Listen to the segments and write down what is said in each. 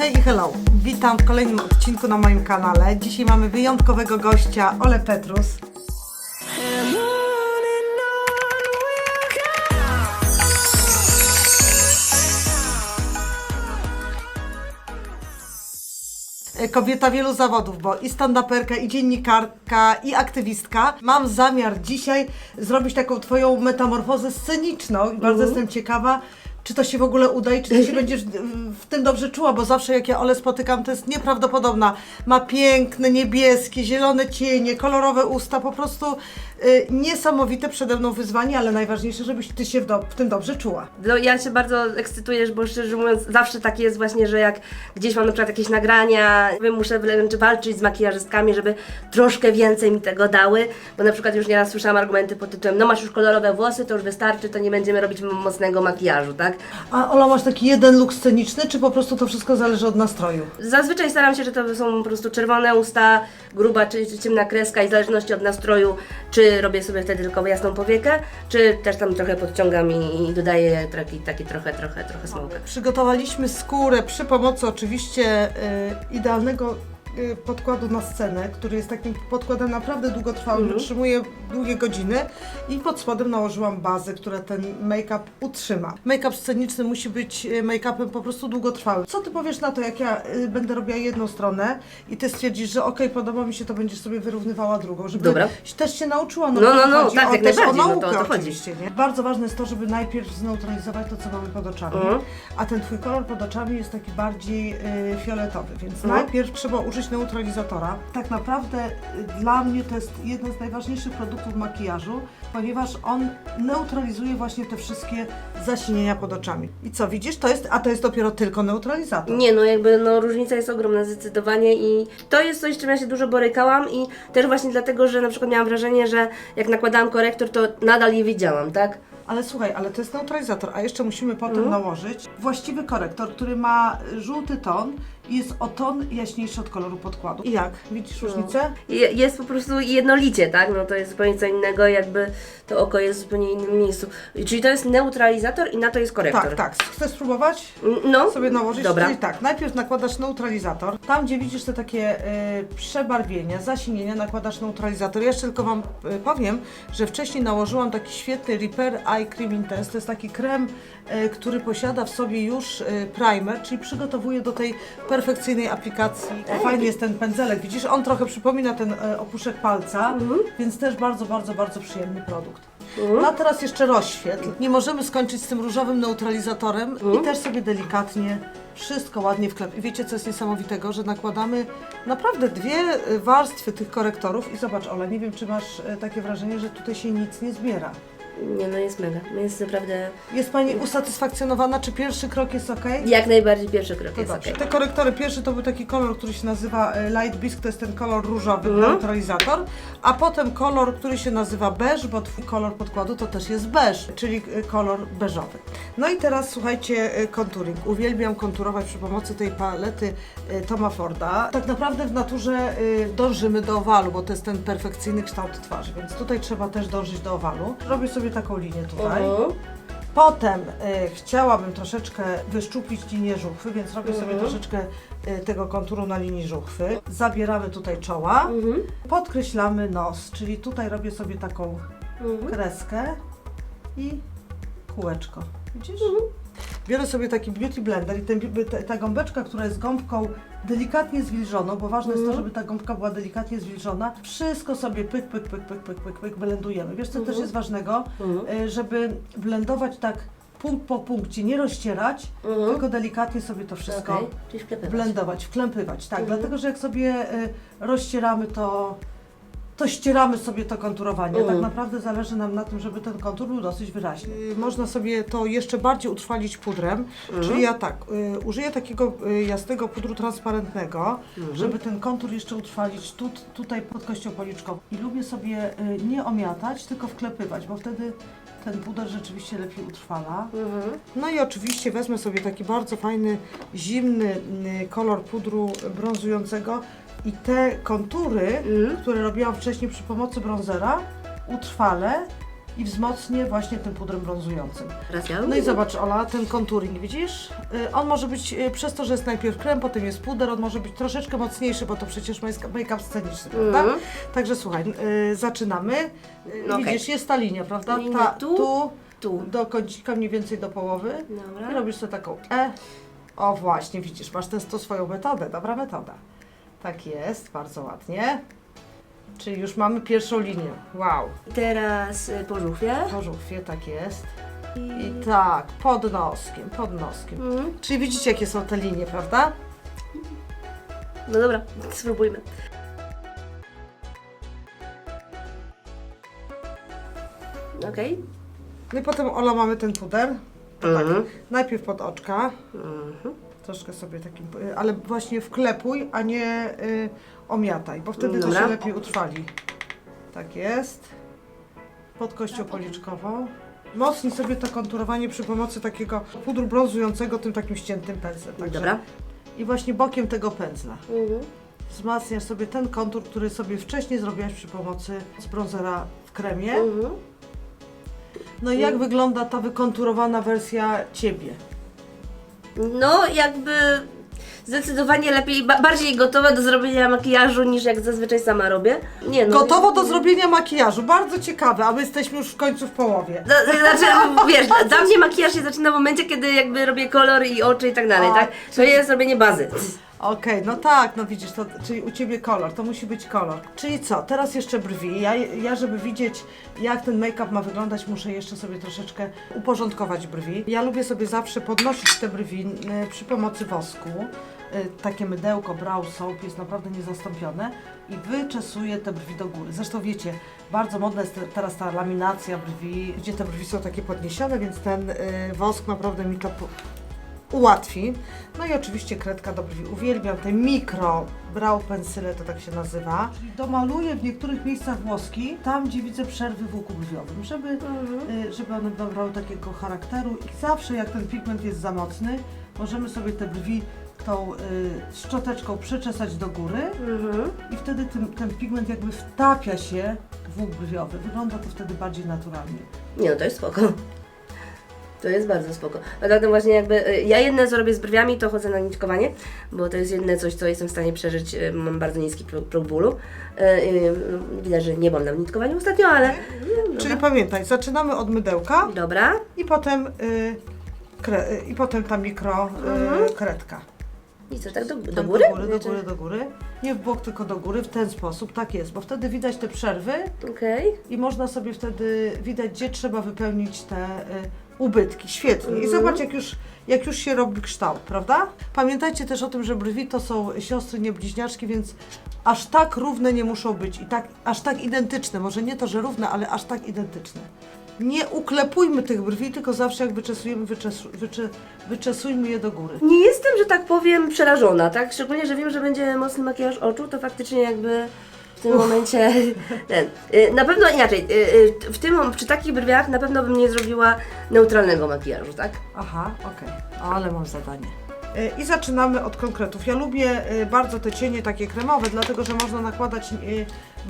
Hej i hello! Witam w kolejnym odcinku na moim kanale. Dzisiaj mamy wyjątkowego gościa, Ole Petrus. E, Kobieta wielu zawodów, bo i stand-uperka, i dziennikarka, i aktywistka. Mam zamiar dzisiaj zrobić taką twoją metamorfozę sceniczną i bardzo jestem ciekawa, czy to się w ogóle uda i czy ty się będziesz w- tym dobrze czuła, bo zawsze jak ja Ole spotykam, to jest nieprawdopodobna. Ma piękne, niebieskie, zielone cienie, kolorowe usta, po prostu niesamowite przede mną wyzwanie, ale najważniejsze, żebyś ty się w, do, w tym dobrze czuła. No, ja się bardzo ekscytuję, bo szczerze mówiąc, zawsze tak jest właśnie, że jak gdzieś mam na przykład jakieś nagrania, muszę wręcz walczyć z makijażystkami, żeby troszkę więcej mi tego dały, bo na przykład już nieraz słyszałam argumenty pod tytułem, no masz już kolorowe włosy, to już wystarczy, to nie będziemy robić mocnego makijażu, tak? A Ola, masz taki jeden look sceniczny, czy po prostu to wszystko zależy od nastroju? Zazwyczaj staram się, że to są po prostu czerwone usta, gruba czy, czy ciemna kreska i w zależności od nastroju, czy robię sobie wtedy tylko jasną powiekę, czy też tam trochę podciągam i, i dodaję taki, taki trochę, trochę, trochę smoka. Przygotowaliśmy skórę przy pomocy oczywiście y, idealnego podkładu na scenę, który jest takim podkładem naprawdę długotrwałym, wytrzymuje długie godziny i pod spodem nałożyłam bazę, która ten make-up utrzyma. Make-up sceniczny musi być y, make-upem po prostu długotrwałym. Co ty powiesz na to, jak ja y, będę robiła jedną stronę i ty stwierdzisz, że okej, podoba mi się, to będziesz sobie wyrównywała drugą, żeby Dobra. też się nauczyła. No, no, to no, chodzi tak, o, jak najbardziej, no to naukę o to chodzi. oczywiście, nie? Bardzo ważne jest to, żeby najpierw zneutralizować to, co mamy pod oczami, Mhm. a ten twój kolor pod oczami jest taki bardziej y, fioletowy, więc Mhm. najpierw trzeba użyć neutralizatora. Tak naprawdę y, dla mnie to jest jeden z najważniejszych produktów makijażu, ponieważ on neutralizuje właśnie te wszystkie zasinienia pod oczami. I co, widzisz, to jest, a to jest dopiero tylko neutralizator. Nie, no jakby no różnica jest ogromna zdecydowanie i to jest coś, z czym ja się dużo borykałam i też właśnie dlatego, że na przykład miałam wrażenie, że jak nakładałam korektor, to nadal je widziałam, tak? Ale słuchaj, ale to jest neutralizator, a jeszcze musimy potem Mhm. nałożyć właściwy korektor, który ma żółty ton jest o ton jaśniejszy od koloru podkładu. I jak? Widzisz różnicę? Je- Jest po prostu jednolicie, tak? No to jest zupełnie co innego, jakby to oko jest w zupełnie innym miejscu. Czyli to jest neutralizator i na to jest korektor. Tak, tak. Chcesz spróbować? N- No, sobie nałożyć. Dobra. Czyli tak, najpierw nakładasz neutralizator. Tam, gdzie widzisz te takie y, przebarwienia, zasinienia, nakładasz neutralizator. Ja jeszcze tylko Wam y, powiem, że wcześniej nałożyłam taki świetny Repair Eye Cream Intense. To jest taki krem, y, który posiada w sobie już y, primer, czyli przygotowuje do tej perfekcyjnej aplikacji. Fajny jest ten pędzelek. Widzisz, on trochę przypomina ten y, opuszek palca, więc też bardzo, bardzo, bardzo przyjemny produkt. No a teraz jeszcze rozświetl. Nie możemy skończyć z tym różowym neutralizatorem i też sobie delikatnie wszystko ładnie wklep. I wiecie co jest niesamowitego, że nakładamy naprawdę dwie y, warstwy tych korektorów i zobacz Ola, nie wiem czy masz y, takie wrażenie, że tutaj się nic nie zbiera. Nie no jest mega. Jest naprawdę Jest Pani usatysfakcjonowana? Czy pierwszy krok jest ok? jak najbardziej pierwszy krok To jest dobrze. okej. Te korektory, pierwszy to był taki kolor, który się nazywa e, Light Bisque, to jest ten kolor różowy, Mhm. neutralizator, a potem kolor, który się nazywa beige, bo twój kolor podkładu to też jest beige, czyli e, kolor beżowy. No i teraz słuchajcie, e, konturing. Uwielbiam konturować przy pomocy tej palety e, Toma Forda. Tak naprawdę w naturze e, dążymy do owalu, bo to jest ten perfekcyjny kształt twarzy, więc tutaj trzeba też dążyć do owalu. Robię sobie taką linię tutaj. Mhm. Potem y, chciałabym troszeczkę wyszczuplić linię żuchwy, więc robię sobie Mhm. troszeczkę y, tego konturu na linii żuchwy. Zabieramy tutaj czoła, Mhm. podkreślamy nos, czyli tutaj robię sobie taką Mhm. kreskę i kółeczko. Widzisz? Mhm. Biorę sobie taki beauty blender i ten, te- ta gąbeczka, która jest gąbką delikatnie zwilżoną, bo ważne jest to, Mhm. żeby ta gąbka była delikatnie zwilżona, wszystko sobie pyk, pyk, pyk, pyk, pyk, pyk, pyk blendujemy. Wiesz co też Mhm. jest ważnego? Y, żeby blendować tak punkt po punkcie, nie rozcierać, Mhm. tylko delikatnie sobie to wszystko czyli wklepywać. blendować, wklępywać. Tak, Mhm. dlatego że jak sobie y, rozcieramy, to, to ścieramy sobie to konturowanie. Mhm. Tak naprawdę zależy nam na tym, żeby ten kontur był dosyć wyraźny. można sobie to jeszcze bardziej utrwalić pudrem, Mhm. czyli ja tak, y, użyję takiego y, jasnego pudru transparentnego, Mhm. żeby ten kontur jeszcze utrwalić tu, tutaj pod kością policzkową. I lubię sobie y, nie omiatać, tylko wklepywać, bo wtedy ten puder rzeczywiście lepiej utrwala. Mhm. No i oczywiście wezmę sobie taki bardzo fajny, zimny y, kolor pudru brązującego i te kontury, Mhm. które robiłam wcześniej przy pomocy bronzera, utrwalę i wzmocnię właśnie tym pudrem brązującym. No i zobacz Ola, ten contouring, widzisz? Y, On może być, y, przez to, że jest najpierw krem, potem jest puder, on może być troszeczkę mocniejszy, bo to przecież make- make-up sceniczny, prawda? Mhm. Także słuchaj, y, zaczynamy. Y, No okej. Widzisz, jest ta linia, prawda? Linia ta, tu, tu, do kącika mniej więcej do połowy. I Dobra. robisz sobie taką E. O właśnie, widzisz, masz tę swoją metodę, dobra metoda. Tak jest, bardzo ładnie. Czyli już mamy pierwszą linię. Wow, teraz y, po żuchwie. po żuchwie, tak jest. I... Tak, pod noskiem, pod noskiem. Mhm. Czyli widzicie, jakie są te linie, prawda? No dobra, spróbujmy. Okej. No i potem Ola mamy ten puder. To Mhm. tak, najpierw pod oczka, Mhm. troszkę sobie takim, y, ale właśnie wklepuj, a nie y, omiataj, bo wtedy to Dobra. się lepiej utrwali. Tak jest. Pod kością policzkową. Mocnij sobie to konturowanie przy pomocy takiego pudru brązującego tym takim ściętym pędzlem. Także- Dobra. I właśnie bokiem tego pędzla. Mhm. Wzmacniasz sobie ten kontur, który sobie wcześniej zrobiłaś przy pomocy z bronzera w kremie. Mhm. No i jak wygląda ta wykonturowana wersja Ciebie? No, jakby zdecydowanie lepiej, ba- bardziej gotowa do zrobienia makijażu niż jak zazwyczaj sama robię. Nie no. Gotowo do zrobienia makijażu, bardzo ciekawe, a my jesteśmy już w końcu w połowie. Za- Znaczy, wiesz, dla mnie makijaż się zaczyna w momencie, kiedy jakby robię kolor i oczy i tak dalej, tak? To jest robienie bazy. Okej, no tak, no widzisz, to, czyli u Ciebie kolor, to musi być kolor. Czyli co, teraz jeszcze brwi. Ja, ja żeby widzieć, jak ten make-up ma wyglądać, muszę jeszcze sobie troszeczkę uporządkować brwi. Ja lubię sobie zawsze podnosić te brwi y, przy pomocy wosku. Y, takie mydełko Brow Soap jest naprawdę niezastąpione i wyczesuję te brwi do góry. Zresztą wiecie, bardzo modna jest te, teraz ta laminacja brwi, gdzie te brwi są takie podniesione, więc ten y, wosk naprawdę mi to ułatwi. No i oczywiście kredka do brwi. Uwielbiam te mikro brow pensyle, to tak się nazywa. Czyli domaluję w niektórych miejscach włoski, tam gdzie widzę przerwy w łuku brwiowym, żeby, y, żeby one nabrały takiego charakteru. I zawsze jak ten pigment jest za mocny, możemy sobie te brwi tą y, szczoteczką przeczesać do góry Mhm. i wtedy ten, ten pigment jakby wtapia się w łuk brwiowy. Wygląda to wtedy bardziej naturalnie. Nie no, to jest spoko. To jest bardzo spoko. A zatem właśnie jakby, y, ja jedne co robię z brwiami, to chodzę na nitkowanie, bo to jest jedne coś, co jestem w stanie przeżyć, y, mam bardzo niski próg, bólu. Y, Widać, że nie mam na nitkowaniu ostatnio, ale... Czyli pamiętaj, zaczynamy od mydełka Dobra. i potem, y, kre, y, i potem ta mikro y, Mhm. kredka. I co, tak do, do Tak, góry? Do góry, do góry, do góry. Nie w bok, tylko do góry, w ten sposób, tak jest, bo wtedy widać te przerwy Okej. i można sobie wtedy widać, gdzie trzeba wypełnić te y, ubytki. Świetnie. I Mhm. zobacz, jak już, jak już się robi kształt, prawda? Pamiętajcie też o tym, że brwi to są siostry, nie bliźniaczki, więc aż tak równe nie muszą być i tak, aż tak identyczne. Może nie to, że równe, ale aż tak identyczne. Nie uklepujmy tych brwi, tylko zawsze jak wyczesujemy, wyczesu, wycze, wyczesujmy je do góry. Nie jestem, że tak powiem, przerażona, tak? Szczególnie, że wiem, że będzie mocny makijaż oczu, to faktycznie jakby w tym momencie ten. y, Na pewno inaczej. y, y, W tym, przy takich brwiach na pewno bym nie zrobiła neutralnego makijażu, tak? Aha, okej, ale mam zadanie. I zaczynamy od konkretów. Ja lubię bardzo te cienie takie kremowe, dlatego że można nakładać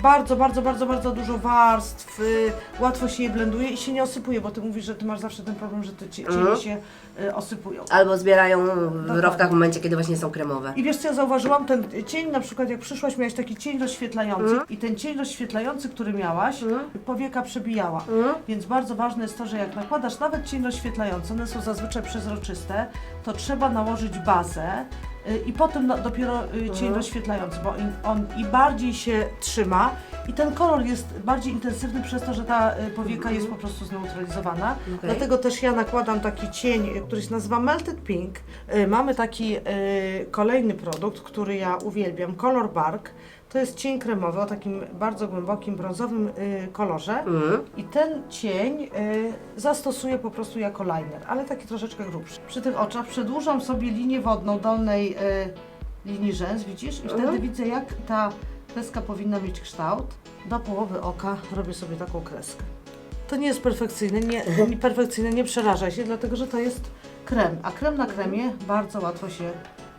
bardzo, bardzo, bardzo, bardzo dużo warstw, y, łatwo się je blenduje i się nie osypuje, bo ty mówisz, że ty masz zawsze ten problem, że te cie- cienie Mhm. się y, osypują. Albo zbierają w rowkach w momencie, kiedy właśnie są kremowe. I wiesz co ja zauważyłam? Ten cień, na przykład jak przyszłaś, miałaś taki cień rozświetlający Mhm. i ten cień rozświetlający, który miałaś, Mhm. powieka przebijała. Mhm. Więc bardzo ważne jest to, że jak nakładasz nawet cień rozświetlający, one są zazwyczaj przezroczyste, to trzeba nałożyć bazę i potem dopiero y, cień Mhm. rozświetlający, bo in, on i bardziej się trzyma i ten kolor jest bardziej intensywny przez to, że ta y, powieka Mhm. jest po prostu zneutralizowana. Okej. Dlatego też ja nakładam taki cień, y, który się nazywa Melted Pink. Y, Mamy taki y, kolejny produkt, który ja uwielbiam, Color Bark. To jest cień kremowy o takim bardzo głębokim brązowym y, kolorze. Mhm. I ten cień y, zastosuję po prostu jako liner, ale taki troszeczkę grubszy. Przy tych oczach przedłużam sobie linię wodną dolnej y, linii rzęs, widzisz? I wtedy Mhm. widzę, jak ta kreska powinna mieć kształt. Do połowy oka robię sobie taką kreskę. To nie jest perfekcyjne, nie, nie perfekcyjne, nie przerażaj się, dlatego że to jest krem, a krem na kremie bardzo łatwo się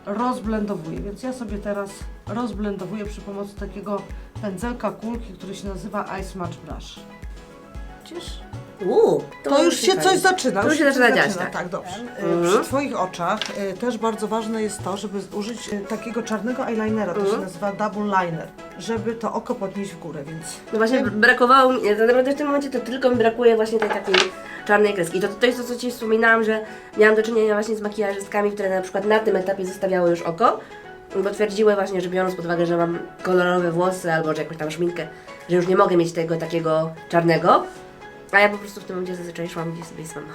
rozblendowuje, więc ja sobie teraz rozblendowuję przy pomocy takiego pędzelka kulki, który się nazywa Ice Match Brush. Widzisz? Uuu, To już się coś zaczyna. To już się zaczyna dziać, tak. Tak, dobrze. Y, Mhm. Przy Twoich oczach y, też bardzo ważne jest to, żeby użyć y, takiego czarnego eyelinera, to się Mhm. nazywa double liner, żeby to oko podnieść w górę, więc... No właśnie brakowało mi, tak naprawdę w tym momencie to tylko mi brakuje właśnie tej takiej czarnej kreski. To, to jest to, co Ci wspominałam, że miałam do czynienia właśnie z makijażystkami, które na przykład na tym etapie zostawiały już oko, bo twierdziły właśnie, że biorąc pod uwagę, że mam kolorowe włosy albo że jakąś tam szminkę, że już nie mogę mieć tego takiego czarnego, a ja po prostu w tym momencie zazwyczaj szłam gdzieś sobie sama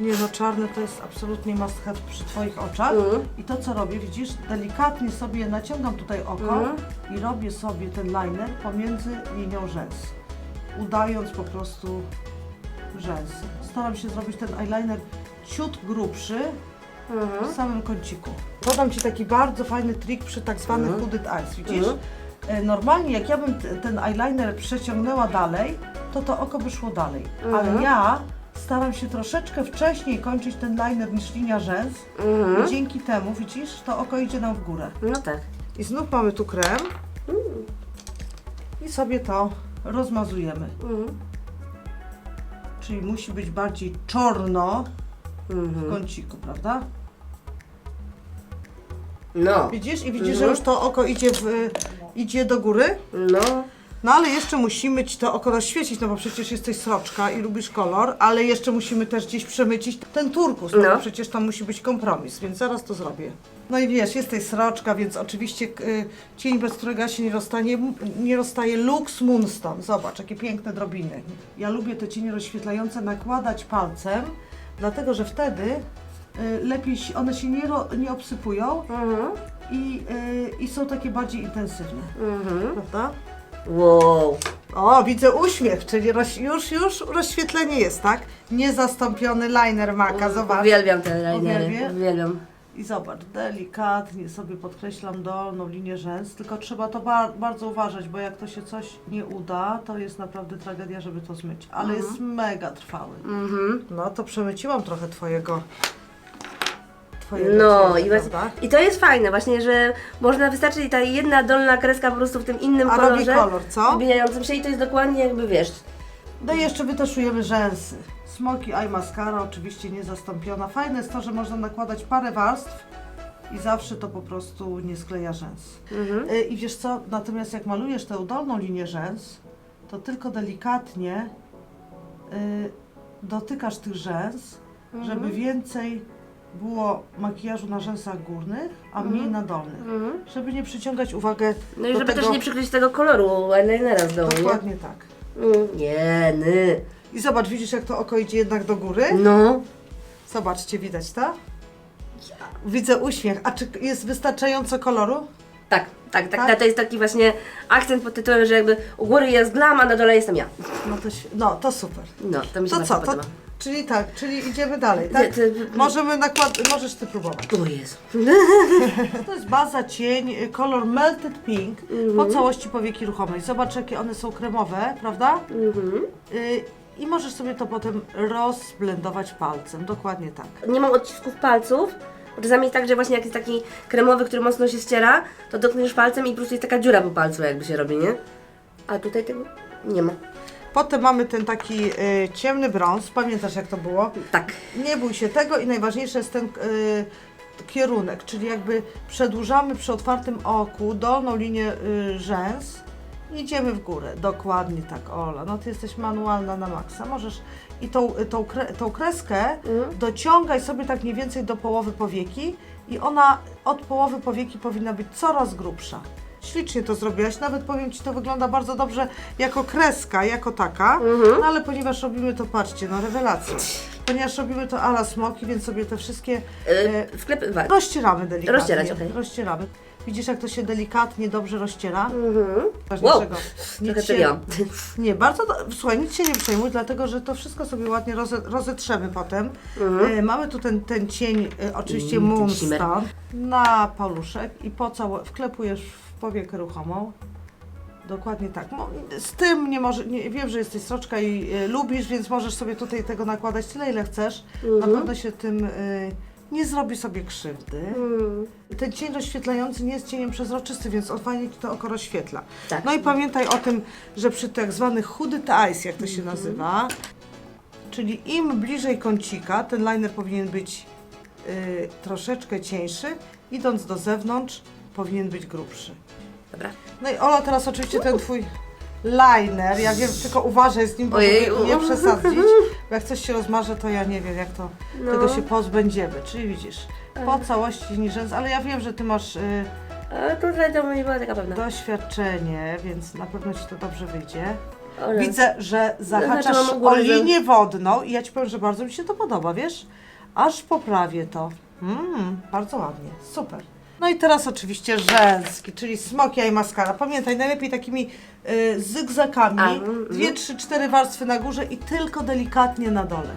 Nie no, czarny to jest absolutnie must have przy Twoich oczach. Mhm. I to co robię, widzisz, delikatnie sobie naciągam tutaj oko Mhm. i robię sobie ten liner pomiędzy linią rzęs, udając po prostu rzęsy. Staram się zrobić ten eyeliner ciut grubszy Mhm. w samym kąciku. Podam Ci taki bardzo fajny trik przy tak zwanych hooded eyes, widzisz? Mhm. E, Normalnie jak ja bym ten eyeliner przeciągnęła dalej, to to oko by szło dalej. Mhm. Ale ja staram się troszeczkę wcześniej kończyć ten liner niż linia rzęs. Mhm. I dzięki temu, widzisz, to oko idzie nam w górę. No tak. I znów mamy tu krem. I sobie to rozmazujemy. Mhm. Czyli musi być bardziej czarno w Mhm. kąciku, prawda? No. Widzisz? I widzisz, że Mhm. już to oko idzie, w, idzie do góry. No. No ale jeszcze musimy Ci to oko rozświecić, no bo przecież jesteś sroczka i lubisz kolor, ale jeszcze musimy też gdzieś przemycić ten turkus, no, No. bo przecież tam musi być kompromis, więc zaraz to zrobię. No i wiesz, jesteś sroczka, więc oczywiście y, cień, bez którego się nie rozstanie, nie rozstaje Lux Moonstone. Zobacz, jakie piękne drobiny. Ja lubię te cienie rozświetlające nakładać palcem, dlatego że wtedy y, lepiej, się- one się nie, ro, nie obsypują Mhm. i, y, i są takie bardziej intensywne, Mhm. prawda? Wow. O, widzę uśmiech, czyli roz, już, już rozświetlenie jest, tak? Niezastąpiony liner maka, zobacz. Uwielbiam te linery. Uwielbie? Uwielbiam. I zobacz, delikatnie sobie podkreślam dolną linię rzęs, tylko trzeba to ba bardzo uważać, bo jak to się coś nie uda, to jest naprawdę tragedia, żeby to zmyć. Ale jest mega trwały. Mhm. No to przemyciłam trochę twojego. Twojego No i, właśnie, i to jest fajne właśnie, że można wystarczy ta jedna dolna kreska po prostu w tym innym A robi kolorze. kolor, co? Zmieniającym się i to jest dokładnie jakby wiesz. No i jeszcze wytaszujemy rzęsy. Smoky Eye Mascara oczywiście niezastąpiona. Fajne jest to, że można nakładać parę warstw i zawsze to po prostu nie skleja rzęs. Mhm. Y, I wiesz co, natomiast jak malujesz tę dolną linię rzęs, to tylko delikatnie y, dotykasz tych rzęs, Mhm. żeby więcej było makijażu na rzęsach górnych, a mniej na dolnych. Mhm. Żeby nie przyciągać uwagę No i do żeby tego... też nie przykryć tego koloru eyelinera z dołu, nie? Dokładnie tak. Mm, Nie, ny. I zobacz, widzisz jak to oko idzie jednak do góry? No. Zobaczcie, widać to? Widzę uśmiech. A czy jest wystarczająco koloru? Tak, tak, tak, Tak? To jest taki właśnie akcent pod tytułem, że jakby u góry jest glam, a na dole jestem ja. No to, św- no, to super. No, to mi się To bardzo co? To, podoba. Czyli tak, czyli idziemy dalej, tak? Ty- ty- Możemy nakład... Możesz Ty próbować. O Jezu. To jest baza cień, y, kolor Melted Pink po całości powieki ruchomej. Zobacz, jakie one są kremowe, prawda? Mhm. Y, I możesz sobie to potem rozblendować palcem. Dokładnie tak. Nie mam odcisków palców, bo czasami jest tak, że właśnie jak jest taki kremowy, który mocno się ściera, to dotkniesz palcem i po prostu jest taka dziura po palcu jakby się robi, nie? A tutaj tego nie ma. Potem mamy ten taki y, ciemny brąz. Pamiętasz, jak to było? Tak. Nie bój się tego i najważniejszy jest ten y, kierunek, czyli jakby przedłużamy przy otwartym oku dolną linię y, rzęs i idziemy w górę. Dokładnie tak, Ola. No ty jesteś manualna na maksa. Możesz i tą, y, tą, kre, tą kreskę Mhm. dociągaj sobie tak mniej więcej do połowy powieki i ona od połowy powieki powinna być coraz grubsza. Ślicznie to zrobiłaś, nawet powiem Ci, to wygląda bardzo dobrze jako kreska, jako taka, Mhm. no ale ponieważ robimy to, patrzcie, no rewelacja. Ponieważ robimy to ala smoki, więc sobie te wszystkie e, wklepywać. rozcieramy delikatnie. Rozcierać, okej. Rozcieramy. Widzisz, jak to się delikatnie dobrze rozciera? Mhm. Wow. dlaczego? Nic się, nie, bardzo. Do... Słuchaj, nic się nie przejmuj, dlatego że to wszystko sobie ładnie roze, rozetrzemy potem. E, mamy tu ten, ten cień, e, oczywiście Mm, ten Moonstone, na paluszek i po całe wklepujesz w powiekę ruchomą. Dokładnie tak. Z tym nie może, nie, wiem, że jesteś sroczka i e, lubisz, więc możesz sobie tutaj tego nakładać tyle, ile chcesz. Na pewno się tym e, nie zrobi sobie krzywdy. Mm. Ten cień rozświetlający nie jest cieniem przezroczystym, więc on fajnie Ci to oko rozświetla. Tak. No i pamiętaj o tym, że przy tak zwanych hooded eyes, jak to się nazywa, czyli im bliżej kącika, ten liner powinien być y, troszeczkę cieńszy, idąc do zewnątrz powinien być grubszy. Dobra. No i Ola, teraz oczywiście ten twój liner, ja wiem, tylko uważaj z nim, bo Ojej, żeby nie u. przesadzić, bo jak coś się rozmarzy, to ja nie wiem, jak to, No. tego się pozbędziemy, czyli widzisz, po całości niżąc, ale ja wiem, że ty masz y, A tutaj to nie była taka pewna. doświadczenie, więc na pewno ci to dobrze wyjdzie. Ole. Widzę, że zahaczasz mam o ogólnie- linię wodną i ja ci powiem, że bardzo mi się to podoba, wiesz? Aż poprawię to. Mm, bardzo ładnie, super. No i teraz oczywiście rzęski, czyli smokia i maskara. Pamiętaj, najlepiej takimi y, zygzakami, A, mm, dwie, trzy, cztery warstwy na górze i tylko delikatnie na dole.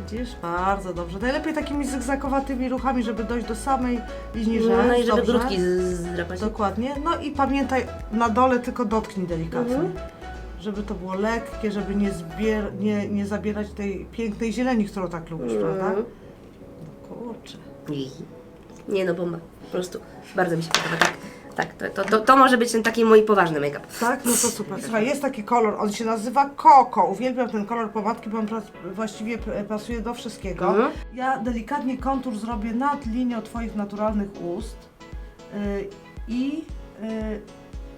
Widzisz? Bardzo dobrze. Najlepiej takimi zygzakowatymi ruchami, żeby dojść do samej linii rzęs. No i żeby Dobrze? grudki zdrapać. Dokładnie. No i pamiętaj, na dole tylko dotknij delikatnie. Mhm. Żeby to było lekkie, żeby nie, zbier- nie, nie zabierać tej pięknej zieleni, którą tak lubisz, prawda? Mhm. No kurczę. I- Nie no, bomba. Po prostu bardzo mi się podoba. Tak, tak to, to, to, to może być ten taki mój poważny make-up. Tak? No to super. Słuchaj, jest taki kolor, on się nazywa Koko. Uwielbiam ten kolor pomadki, bo on pras- właściwie pasuje do wszystkiego. Mhm. Ja delikatnie kontur zrobię nad linią Twoich naturalnych ust. Yy, I yy,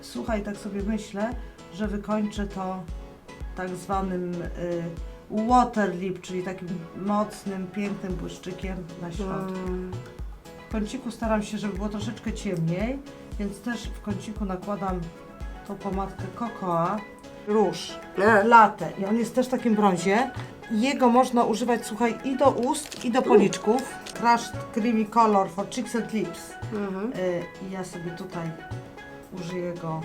słuchaj, tak sobie myślę, że wykończę to tak zwanym yy, water lip, czyli takim mocnym, pięknym błyszczykiem na środku. Mm. W kąciku staram się, żeby było troszeczkę ciemniej, więc też w kąciku nakładam tą pomadkę Cocoa Róż A, Latte i on jest też w takim brązie. Jego można używać, słuchaj, i do ust, i do policzków. Crushed Creamy Color for Cheeks and Lips. mhm. Y, I ja sobie tutaj użyję go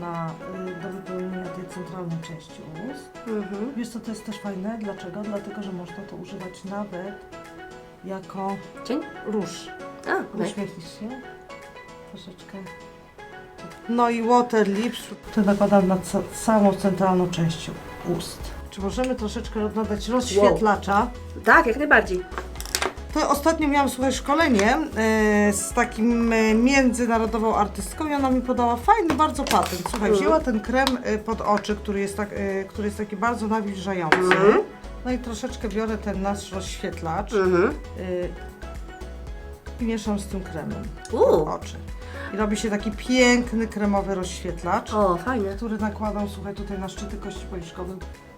na, y, do wypełnienia tej centralnej części ust. Mhm. Wiesz co, to jest też fajne? Dlaczego? Dlatego, że można to używać nawet jako Cień? róż. A, okej. Uśmiechnij się. Troszeczkę. No i water lips. To nakładam na ca całą centralną część ust. Czy możemy troszeczkę nadać rozświetlacza? Tak, jak najbardziej. To ostatnio miałam, słuchaj, szkolenie e, z takim e, międzynarodową artystką i ona mi podała fajny bardzo patent. Słuchaj, Mhm. wzięła ten krem e, pod oczy, który jest, tak, e, który jest taki bardzo nawilżający. Mhm. No i troszeczkę biorę ten nasz rozświetlacz Mhm. e, i mieszam z tym kremem. Uuu. pod oczy. I robi się taki piękny kremowy rozświetlacz, O, fajne. który nakładam, słuchaj, tutaj na szczyty kości policzkowych.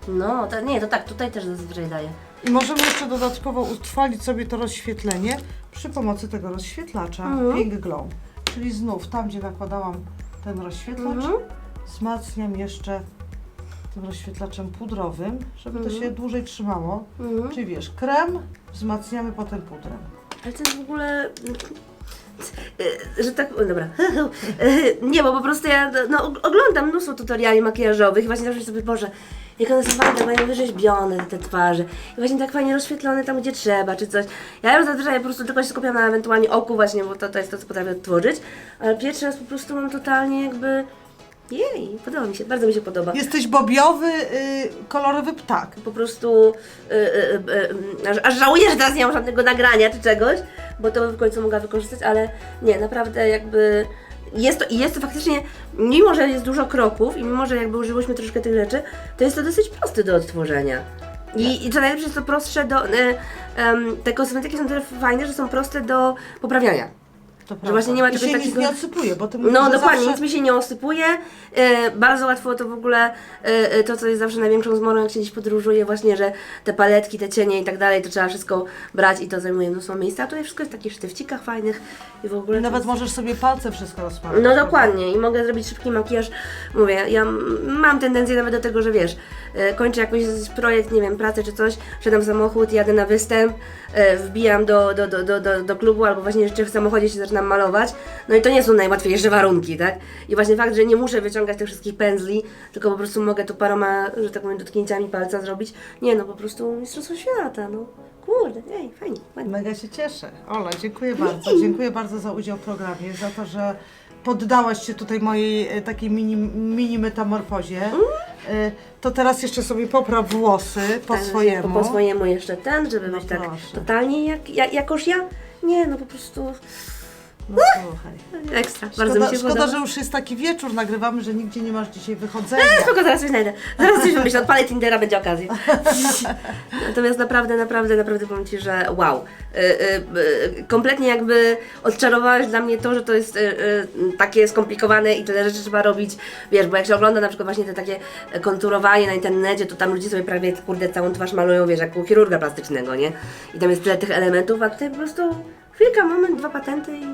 No, to, nie, to tak, tutaj też zazwyczaj daję. I możemy jeszcze dodatkowo utrwalić sobie to rozświetlenie przy pomocy tego rozświetlacza Mhm. Pink Glow. Czyli znów tam, gdzie nakładałam ten rozświetlacz, Mhm. wzmacniam jeszcze tym rozświetlaczem pudrowym, żeby to Mhm. się dłużej trzymało. Mhm. Czyli wiesz, krem wzmacniamy potem pudrem. Ale to jest w ogóle... e, Że tak, o, dobra. Nie, bo po prostu ja no, oglądam mnóstwo tutoriali makijażowych i właśnie zawsze sobie, Boże, jak one są fajne, mają wyrzeźbione te twarze i właśnie tak fajnie rozświetlone tam, gdzie trzeba, czy coś. Ja już zazwyczaj po prostu tylko się skupiam na ewentualnie oku właśnie, bo to, to jest to, co potrafię odtworzyć, ale pierwszy raz po prostu mam totalnie jakby... Jej, podoba mi się, bardzo mi się podoba. Jesteś bobiowy, y, kolorowy ptak. Po prostu y, y, y, y, aż, żałuję, że teraz nie mam żadnego nagrania czy czegoś, bo to bym w końcu mogła wykorzystać, ale nie, naprawdę jakby jest to, jest to faktycznie, mimo że jest dużo kroków i mimo że jakby użyłyśmy troszkę tych rzeczy, to jest to dosyć proste do odtworzenia. I, i co najlepsze jest to prostsze do, y, te kosmetyki są tyle fajne, że są proste do poprawiania. To Że właśnie nie ma I czegoś się nic takiego- nie odsypuje, bo ty mówisz, No że dokładnie, zawsze... nic mi się nie osypuje. E, bardzo łatwo to w ogóle, e, e, to co jest zawsze największą zmorą, jak się gdzieś podróżuje, właśnie, że te paletki, te cienie i tak dalej, to trzeba wszystko brać i to zajmuje mnóstwo miejsca. A tutaj wszystko jest w takich sztywcikach fajnych i w ogóle. I to nawet jest- możesz sobie palce wszystko rozmawiać. no dokładnie i mogę zrobić szybki makijaż. Mówię, ja mam tendencję nawet do tego, że wiesz, e, kończę jakiś projekt, nie wiem, pracę czy coś, wsiadam w samochód, jadę na występ, e, wbijam do, do, do, do, do, do klubu albo właśnie jeszcze w samochodzie się zaczynam malować. No i to nie są najłatwiejsze warunki, tak? I właśnie fakt, że nie muszę wyciągać tych wszystkich pędzli, tylko po prostu mogę to paroma, że tak powiem, dotknięciami palca zrobić. Nie no, po prostu mistrzostwo świata, no. Kurde, ej, fajnie, ładnie. Mega się cieszę. Ola, dziękuję bardzo. Dziękuję bardzo za udział w programie, za to, że poddałaś się tutaj mojej e, takiej mini, mini metamorfozie. E, To teraz jeszcze sobie popraw włosy po Tak, swojemu. Po, po swojemu jeszcze ten, żeby No być tak proszę. totalnie jak, jak, jakoż ja. Nie, no po prostu No słuchaj. Ekstra, bardzo Szkoda, mi się szkoda podoba. że już jest taki wieczór, nagrywamy, że nigdzie nie masz dzisiaj wychodzenia. Spoko, zaraz coś znajdę. Zaraz coś wymyślę, odpalę Tindera, będzie okazja. Natomiast naprawdę, naprawdę, naprawdę powiem Ci, że wow. Y, y, y, kompletnie jakby odczarowałeś dla mnie to, że to jest y, y, takie skomplikowane i tyle rzeczy trzeba robić. Wiesz, bo jak się ogląda na przykład właśnie te takie konturowanie na internecie, to tam ludzie sobie prawie kurde całą twarz malują, wiesz, jak u chirurga plastycznego, nie? I tam jest tyle tych elementów, a tutaj po prostu chwilka, moment, dwa patenty i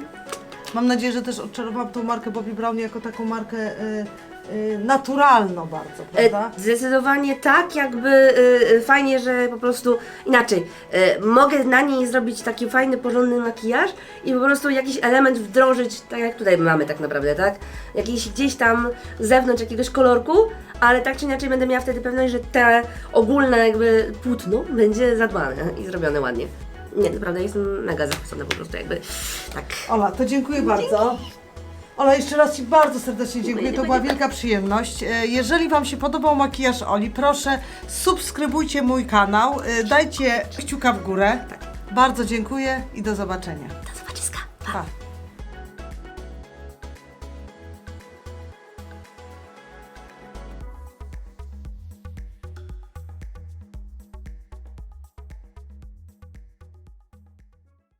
Mam nadzieję, że też odczarowałam tą markę Bobby Brown jako taką markę y, y, naturalną bardzo, prawda? E, Zdecydowanie tak, jakby e, e, fajnie, że po prostu inaczej. e, mogę na niej zrobić taki fajny, porządny makijaż i po prostu jakiś element wdrożyć, tak jak tutaj mamy tak naprawdę, tak? Jakiś gdzieś tam z zewnątrz jakiegoś kolorku, ale tak czy inaczej będę miała wtedy pewność, że te ogólne jakby płótno będzie zadbane i zrobione ładnie. Nie, naprawdę jestem mega zachwycona po prostu jakby tak. Ola, to dziękuję bardzo. Ola, jeszcze raz Ci bardzo serdecznie dziękuję, to była wielka przyjemność. E, Jeżeli Wam się podobał makijaż Oli, proszę subskrybujcie mój kanał, e, dajcie kciuka w górę. Bardzo dziękuję i do zobaczenia.